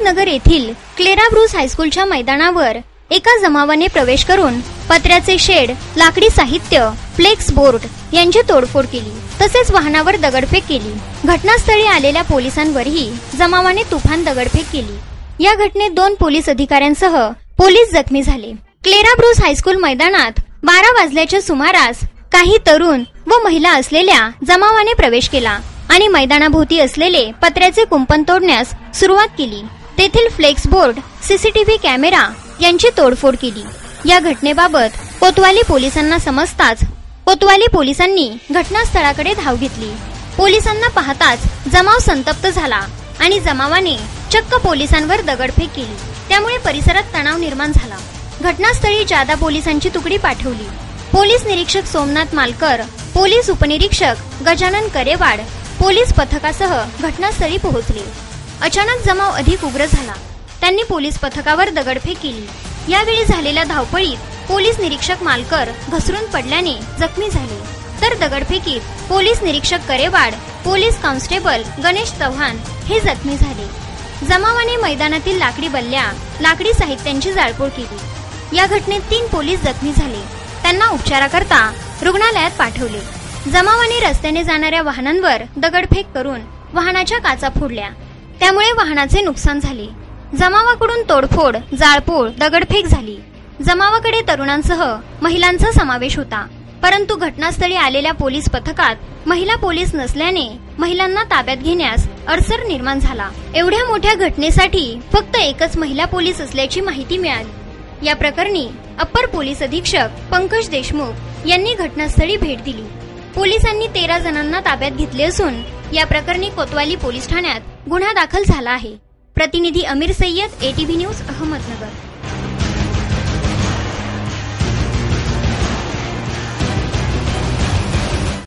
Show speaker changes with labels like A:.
A: अहमदनगर येथील Clara Bruce हायस्कूलच्या मैदानावर एका जमावाने प्रवेश करून पत्र्याचे शेड लाकडी साहित्य फ्लेक्स बोर्ड यांची तोडफोड केली. तसेच वाहनावर दगडफेक केली. घटनास्थळी आलेल्या पोलिसांवरही जमावाने तुफान दगडफेक केली. या घटनेत दोन पोलीस अधिकाऱ्यांसह पोलीस जखमी झाले. क्लेरा ब्रुस हायस्कूल मैदानात बारा वाजल्याच्या सुमारास काही तरुण व महिला असलेल्या जमावाने प्रवेश केला आणि मैदानाभोवती असलेले पत्र्याचे कुंपण तोडण्यास सुरुवात केली. तेथील फ्लेक्स बोर्ड सीसीटीव्ही कॅमेरा यांची तोडफोड केली. या घटनेबाबत कोतवाली पोलिसांना समजताच कोतवाली पोलिसांनी घटनास्थळाकडे धाव घेतली. पोलिसांना पाहताच जमाव संतप्त झाला आणि जमावाने चक्क पोलिसांवर दगडफेक केली. त्यामुळे परिसरात तणाव निर्माण झाला. घटनास्थळी जादा पोलिसांची तुकडी पाठवली. पोलीस निरीक्षक सोमनाथ मालकर पोलीस उपनिरीक्षक गजानन करेवाड पोलीस पथकासह घटनास्थळी पोहोचले. अचानक जमाव अधिक उग्र झाला. त्यांनी पोलीस पथकावर दगडफेक केली. यावेळी झालेल्या धावपळीत पोलीस निरीक्षक मालकर घसरून पडल्याने जखमी झाले. तर दगडफेकीत पोलीस निरीक्षक करेवाड पोलीस कॉन्स्टेबल गणेश चव्हाण हे जखमी झाले. जमावाने मैदानातील लाकडी बल्ल्या लाकडी साहित्यांची जाळपोळ केली. या घटनेत तीन पोलीस जखमी झाले. त्यांना उपचाराकरता रुग्णालयात पाठवले. जमावाने रस्त्याने जाणाऱ्या वाहनांवर दगडफेक करून वाहनाच्या काचा फोडल्या. त्यामुळे वाहनाचे नुकसान झाले. जमावाकडून तोडफोड जाळपोळ दगडफेक झाली. जमावाकडे तरुणांसह महिलांचा समावेश होता. परंतु घटनास्थळी आलेल्या पोलीस पथकात महिला पोलीस नसल्याने महिलांना ताब्यात घेण्यास अडसर निर्माण झाला. एवढ्या मोठ्या घटनेसाठी फक्त एकच महिला पोलीस असल्याची माहिती मिळाली. या प्रकरणी अप्पर पोलीस अधीक्षक पंकज देशमुख यांनी घटनास्थळी भेट दिली. पोलिसांनी तेरा जणांना ताब्यात घेतले असून या प्रकरणी कोतवाली पोलीस ठाण्यात गुन्हा दाखल झाला आहे. प्रतिनिधी अमीर सय्यद एटीव्ही न्यूज अहमदनगर.